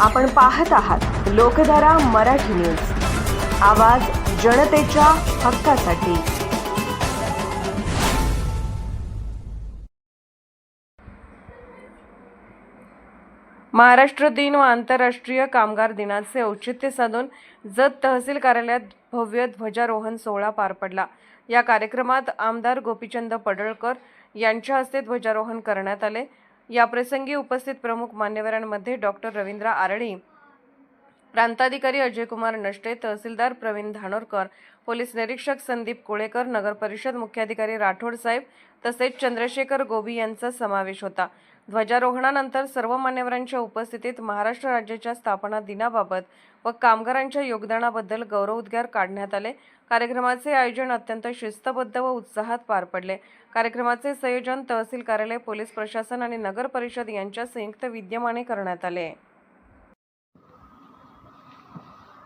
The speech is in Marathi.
आपण पाहत आहात लोकधारा मराठी न्यूज. आवाज जनतेच्या हक्कासाठी. महाराष्ट्र दिन व आंतरराष्ट्रीय कामगार दिनाचे औचित्य साधून जत तहसील कार्यालयात भव्य ध्वजारोहण सोहळा पार पडला. या कार्यक्रमात आमदार गोपीचंद पडळकर यांच्या हस्ते ध्वजारोहण करण्यात आले. याप्रसंगी उपस्थित प्रमुख मान्यवरांमध्ये डॉक्टर रवींद्र आरडी प्रांताधिकारी अजयकुमार नष्टे तहसीलदार प्रवीण धानोरकर पोलीस निरीक्षक संदीप कोळेकर नगर परिषद मुख्याधिकारी राठोड साहेब तसेच चंद्रशेखर गोबी यांचा समावेश होता. ध्वजारोहणानंतर सर्व मान्यवरांच्या उपस्थितीत महाराष्ट्र राज्याच्या स्थापना दिनाबाबत व कामगारांच्या योगदानाबद्दल गौरवोद्गार काढण्यात आले. कार्यक्रमाचे आयोजन अत्यंत शिस्तबद्ध व उत्साहात पार पडले. कार्यक्रमाचे संयोजन तहसील कार्यालय पोलीस प्रशासन आणि नगर परिषद यांच्या संयुक्त विद्यमाने करण्यात आले.